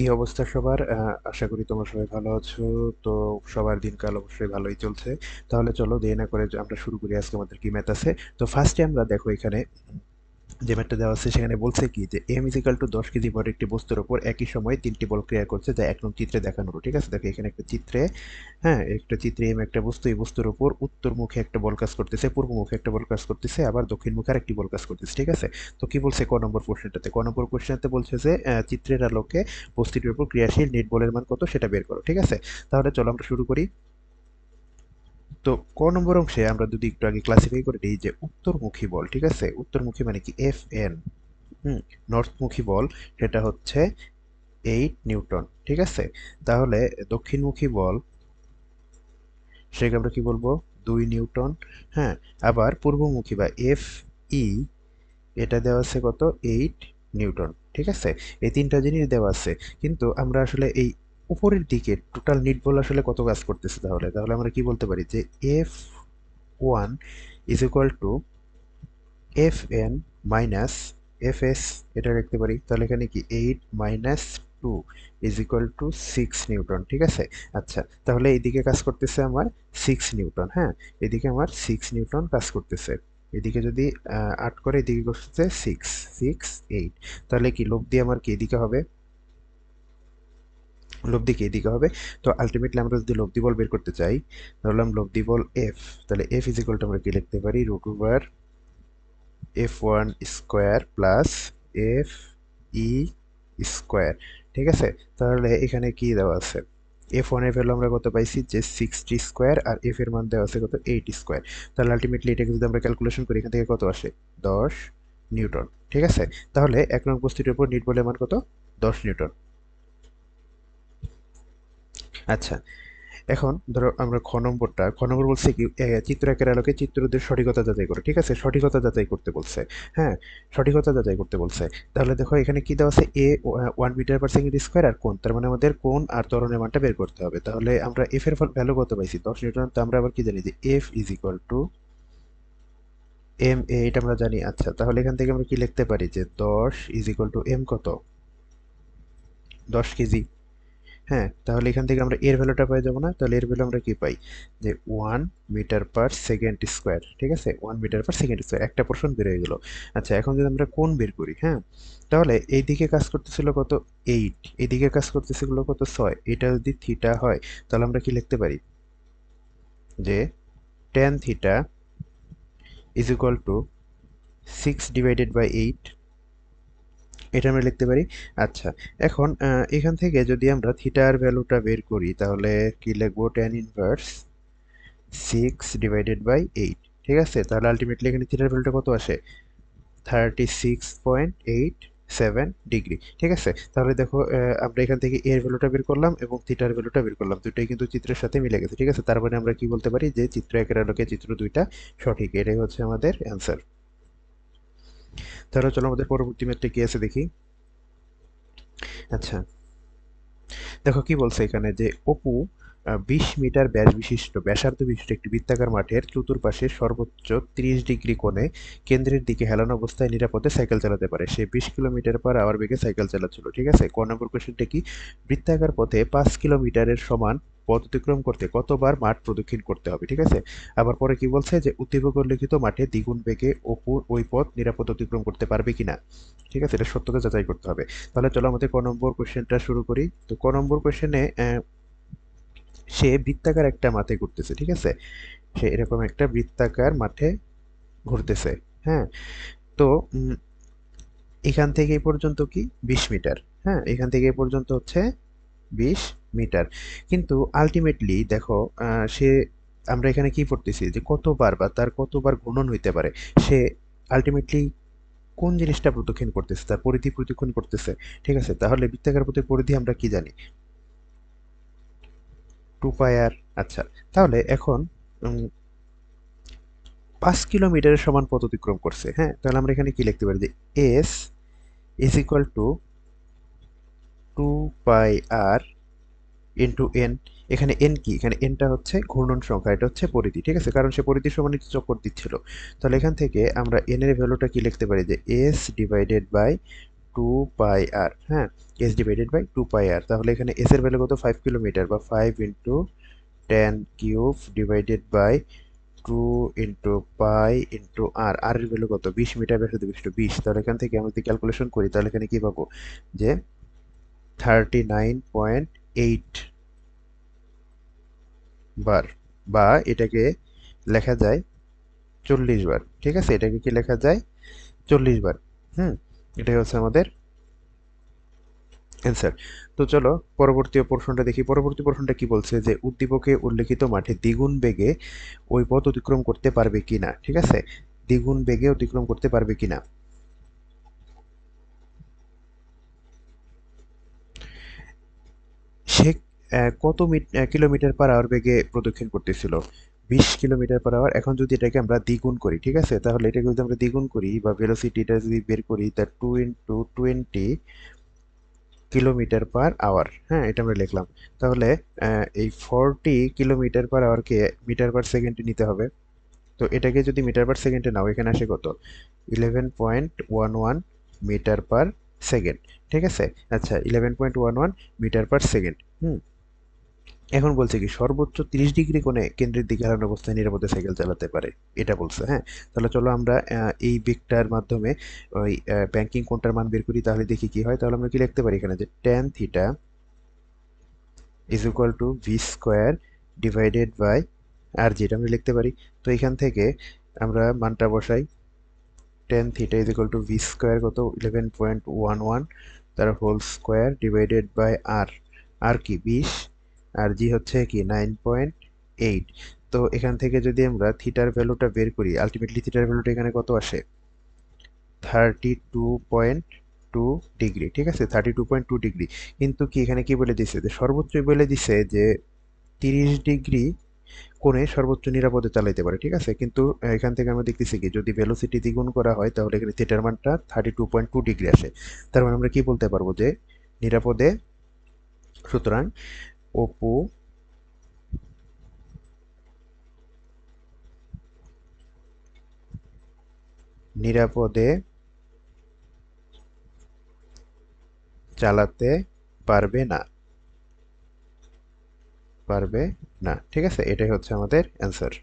কি অবস্থা সবার? আশা করি তোমরা সবাই ভালো আছো। তো সবার দিনকাল অবশ্যই ভালোই চলছে। তাহলে চলো দেরি না করে আমরা শুরু করি। আজকে আমাদের কি ম্যাথ আছে? তো ফার্স্টে আমরা দেখো এখানে যে ম্যাথটা দেওয়া আছে, সেখানে বলছে কি যে এম ইজিক্যাল টু দশ কেজি ভর একটি বস্তুর উপর একই সময়ে তিনটি বল ক্রিয়া করছে, যা এক নং চিত্রে দেখানো হলো ঠিক আছে? দেখো, এখানে একটা চিত্রে হ্যাঁ একটা চিত্রে এম একটা বস্তু, এই বস্তুর ওপর উত্তর মুখে একটা বল কাজ করতেছে, পূর্ব মুখে একটা বল কাজ করতেছে, আবার দক্ষিণ মুখে আরেকটি বল কাজ করতেছে। ঠিক আছে? তো কি বলছে ক নম্বর কোশ্চেনটাতে ক নম্বর কোশ্চেনটাতে বলছে যে চিত্রের আলোকে বস্তুটির উপর ক্রিয়াশীল নেট বলের মান কত, সেটা বের করো। ঠিক আছে? তাহলে চলো আমরা শুরু করি। তো ক নম্বর অংশে আমরা যদি একটু আগে ক্লাসিফাই করে দিই যে উত্তরমুখী বল, ঠিক আছে? উত্তরমুখী মানে কি? এফ এন হুম নর্থমুখী বল সেটা হচ্ছে এইট নিউটন, ঠিক আছে? তাহলে দক্ষিণমুখী বল সেটাকে আমরা কি বলব? দুই নিউটন হ্যাঁ? আবার পূর্বমুখী বা এফ ই এটা দেওয়া আছে কত? এইট নিউটন, ঠিক আছে? এই তিনটা জিনিস দেওয়া আছে। কিন্তু আমরা আসলে এই উপরের দিকে টোটাল নিট বল আসলে কত কাজ করতেছে তাহলে? তাহলে আমরা কি বলতে পারি যে F one is equal to F N minus F S এটা লিখতে পারি। তাহলে এখানে কি eight minus two is equal to six newton ঠিক আছে? আচ্ছা তাহলে এইদিকে কাজ করতেছে আমার সিক্স নিউটন হ্যাঁ? এদিকে আমার সিক্স নিউটন কাজ করতেছে। এদিকে যদি আট করে এদিকে করতেছে সিক্স সিক্স এইট তাহলে কি লব দিয়ে আমার কি, এদিকে হবে? লব্ধি কি এদিকে হবে? তো আলটিমেটলি আমরা যদি লব্ধি বল বের করতে চাই আমরা লব্ধি বল এফ তাহলে এফ ইজ টু আমরা কি লিখতে পারি? Root over F one square plus F E square ঠিক আছে? তাহলে এখানে কি দেওয়া আছে? এফ ওয়ানের ভ্যালু আমরা কত পাইছি? যে সিক্সটি স্কোয়ার আর এফ এর মান দেওয়া আছে কত? এইট স্কোয়ার তাহলে আলটিমেটলি এটাকে যদি আমরা ক্যালকুলেশন করি, এখান থেকে কত আসে? দশ নিউটন, ঠিক আছে? তাহলে এক নং বস্তুটির উপর নিট বলের মান কত? দশ নিউটন আচ্ছা। এখন ধরো আমরা খ নম্বরটা, খ নম্বর বলছে কি চিত্র একের আলোকে চিত্রদের সঠিকতা যাচাই করে, ঠিক আছে? সঠিকতা যাচাই করতে বলছে হ্যাঁ? সঠিকতা যাচাই করতে বলছে। তাহলে দেখো এখানে কি দেওয়া আছে? A one metre per second square আর কোন তার মানে আমাদের কোন আর ত্বরণের মানটা বের করতে হবে। তাহলে আমরা এফ এর ভ্যালু কত পাইছি? দশ নিউটন, তো আমরা আবার কি জানি যে F is equal to M A, এটা আমরা জানি। আচ্ছা তাহলে এখান থেকে আমরা কি লিখতে পারি যে দশ ইজ ইকুয়াল টু এম কত? দশ কেজি। হ্যাঁ তাহলে এখান থেকে আমরা এর ভ্যালুটা পাই যাব না, তাহলে এর ভ্যালু আমরা কি পাই? যে one metre per second square ঠিক আছে? One metre per second square একটা পোর্শন বের হয়ে গেলো। আচ্ছা এখন যদি আমরা কোন বের করি হ্যাঁ তাহলে এই দিকে কাজ করতেছিল কত? এইট এদিকে কাজ করতেছিল কত? ছয়, এটা যদি থিটা হয়, তাহলে আমরা কি লিখতে পারি? যে tan theta is equal to six divided by eight এটা আমরা লিখতে পারি। আচ্ছা এখন এখান থেকে যদি আমরা থিটার ভ্যালুটা বের করি, তাহলে কি লিখব? Tan inverse six divided by eight ঠিক আছে? তাহলে আলটিমেটলি এখানে থিটার ভ্যালুটা কত আসে? Thirty six point eight seven degree ঠিক আছে? তাহলে দেখো আমরা এখান থেকে এর ভ্যালুটা বের করলাম এবং থিটার ভ্যালুটা বের করলাম। দুটোই কিন্তু চিত্রের সাথে মিলে গেছে, ঠিক আছে? তার মানে আমরা কি বলতে পারি? যে চিত্র একের আলোকে, চিত্র দুইটা সঠিক, এটাই হচ্ছে আমাদের অ্যান্সার তাহলে চলো আমাদের পরবর্তী ম্যাথটা কি আছে দেখি। আচ্ছা। দেখো কি বলছে এখানে যে, অপু বিশ মিটার ব্যাস বিশিষ্ট, ব্যাসার্ধ বিশিষ্ট একটি বৃত্তাকার মাঠের চতুর্পাশে সর্বোচ্চ তিরিশ ডিগ্রি কোণে কেন্দ্রের দিকে হেলানো অবস্থায় নিরাপদে সাইকেল চালাতে পারে। সে বিশ কিলোমিটার পার আওয়ার বেগে সাইকেল চালাচ্ছিল, ঠিক আছে? ক নম্বর কোয়েশ্চেনটা কি? বৃত্তাকার পথে পাঁচ কিলোমিটারের সমান পথ অতিক্রম করতে, কতবার মাঠ প্রদক্ষিণ করতে হবে, ঠিক আছে? আবার পরে কি বলছে যে উদ্দীপক লিখিত মাঠে দ্বিগুণ বেগে অপুর ওই পথ নিরাপদ অতিক্রম করতে পারবে কিনা? ঠিক আছে? এটা সত্যতা যাচাই করতে হবে। তাহলে চলো আমাদের ক নম্বর কোশ্চেনটা শুরু করি। তো ক নম্বর কোয়েশ্চেনে সে বৃত্তাকার একটা মাঠে ঘুরতেছে, ঠিক আছে? সে এরকম একটা বৃত্তাকার মাঠে ঘুরতেছে হ্যাঁ? তো এখান থেকে পর্যন্ত কি? বিশ মিটার হ্যাঁ? এখান থেকে পর্যন্ত হচ্ছে বিশ মিটার। কিন্তু আলটিমেটলি দেখো সে, আমরা এখানে কি পড়তেছি? যে কতবার বা তার কতবার ঘূর্ণন হইতে পারে, সে আলটিমেটলি কোন জিনিসটা প্রদক্ষিণ করতেছে? তার পরিধি প্রদক্ষিণ করতেছে, ঠিক আছে? তাহলে বৃত্তাকার পথের পরিধি আমরা কি জানি? টু পাই আর আচ্ছা। তাহলে এখন পাঁচ কিলোমিটারের সমান পথ অতিক্রম করছে হ্যাঁ? তাহলে আমরা এখানে কি লিখতে পারি? যে S is equal to two pi R into N এখানে এন কি? এখানে এনটা হচ্ছে ঘূর্ণন সংখ্যা, এটা হচ্ছে পরিধি, ঠিক আছে? কারণ সে পরিধি সমান একটি চক্কর দিচ্ছিল। তাহলে এখান থেকে আমরা এন এর ভ্যালুটা কি লিখতে পারি? যে S divided by two pi R হ্যাঁ? S divided by two pi R তাহলে এখানে এস এর ভ্যালু কত? ফাইভ কিলোমিটার বা five into ten cube divided by two into pi into R R এর ভ্যালু কত? বিশ মিটার ব্যাসার্ধ বিশিষ্ট বিশ তাহলে এখান থেকে আমরা যদি ক্যালকুলেশন করি, তাহলে এখানে কী পাবো? যে থার্টি নাইন পয়েন্ট এইট বার বা এটাকে লেখা যায় চল্লিশ বার, ঠিক আছে? এটাকে কি লেখা যায়? চল্লিশ বার, হুম? এটাই হচ্ছে আমাদের অ্যান্সার তো চলো, পরবর্তী প্রশ্নটা দেখি। পরবর্তী প্রশ্নটা কি বলছে? যে উদ্দীপকে উল্লেখিত মাঠে দ্বিগুণ বেগে ওই পথ অতিক্রম করতে পারবে কি না ঠিক আছে? দ্বিগুণ বেগে অতিক্রম করতে পারবে কিনা। সে কত মিট- কিলোমিটার পার আওয়ার বেগে প্রদক্ষিণ করতেছিল? বিশ কিলোমিটার পার আওয়ার এখন যদি এটাকে আমরা দ্বিগুণ করি, ঠিক আছে? তাহলে এটাকে যদি আমরা দ্বিগুণ করি বা ভেলোসিটিটা যদি বের করি, তা two into twenty kilometre per hour হ্যাঁ এটা আমরা লিখলাম। তাহলে এই ফর্টি কিলোমিটার পার আওয়ারকে মিটার পার সেকেন্ডে নিতে হবে। তো এটাকে যদি মিটার পার সেকেন্ডে নাও, এখানে আসে কত? Eleven point one one metre per second ঠিক আছে? আচ্ছা eleven point one one metre per second হুম। এখন বলছে কি, সর্বোচ্চ তিরিশ ডিগ্রি কোণে কেন্দ্রের দিকে হারানো অবস্থায় নিরাপদে সাইকেল চালাতে পারে। এটা বলছে হ্যাঁ? তাহলে চলো আমরা এই বেগটার মাধ্যমে ওই ব্যাংকিং কোণটার মান বের করি, তাহলে দেখি কি হয়। তাহলে আমরা কি লিখতে পারি এখানে যে tan theta is equal to V square divided by R যেটা আমরা লিখতে পারি। তো এখান থেকে আমরা মানটা বসাই। Tan theta is equal to V square কত? ইলেভেন পয়েন্ট ওয়ান ওয়ান তার whole square divided by R R কি? বিশ। আর জি হচ্ছে কি নাইন পয়েন্ট এইট। তো এখান থেকে যদি আমরা থিটার ভ্যালুটা বের করি আলটিমেটলি থিটার ভ্যালুটা এখানে কত আসে? Thirty two point two degree ঠিক আছে? Thirty two point two degree কিন্তু কি এখানে কি বলে দিছে? যে সর্বোচ্চ বলে দিছে যে তিরিশ ডিগ্রি কোণে সর্বোচ্চ নিরাপদে চালাইতে পারে, ঠিক আছে? কিন্তু এখান থেকে আমরা দেখতেছি কি, যদি ভেলোসিটি দ্বিগুণ করা হয়, তাহলে এখানে থিটার মানটা thirty two point two degree আসে। তার মানে আমরা কি বলতে পারব যে নিরাপদে? সুতরাং অপু নিরাপদে চালাতে পারবে না পারবে না ঠিক আছে এটাই হচ্ছে আমাদের অ্যান্সার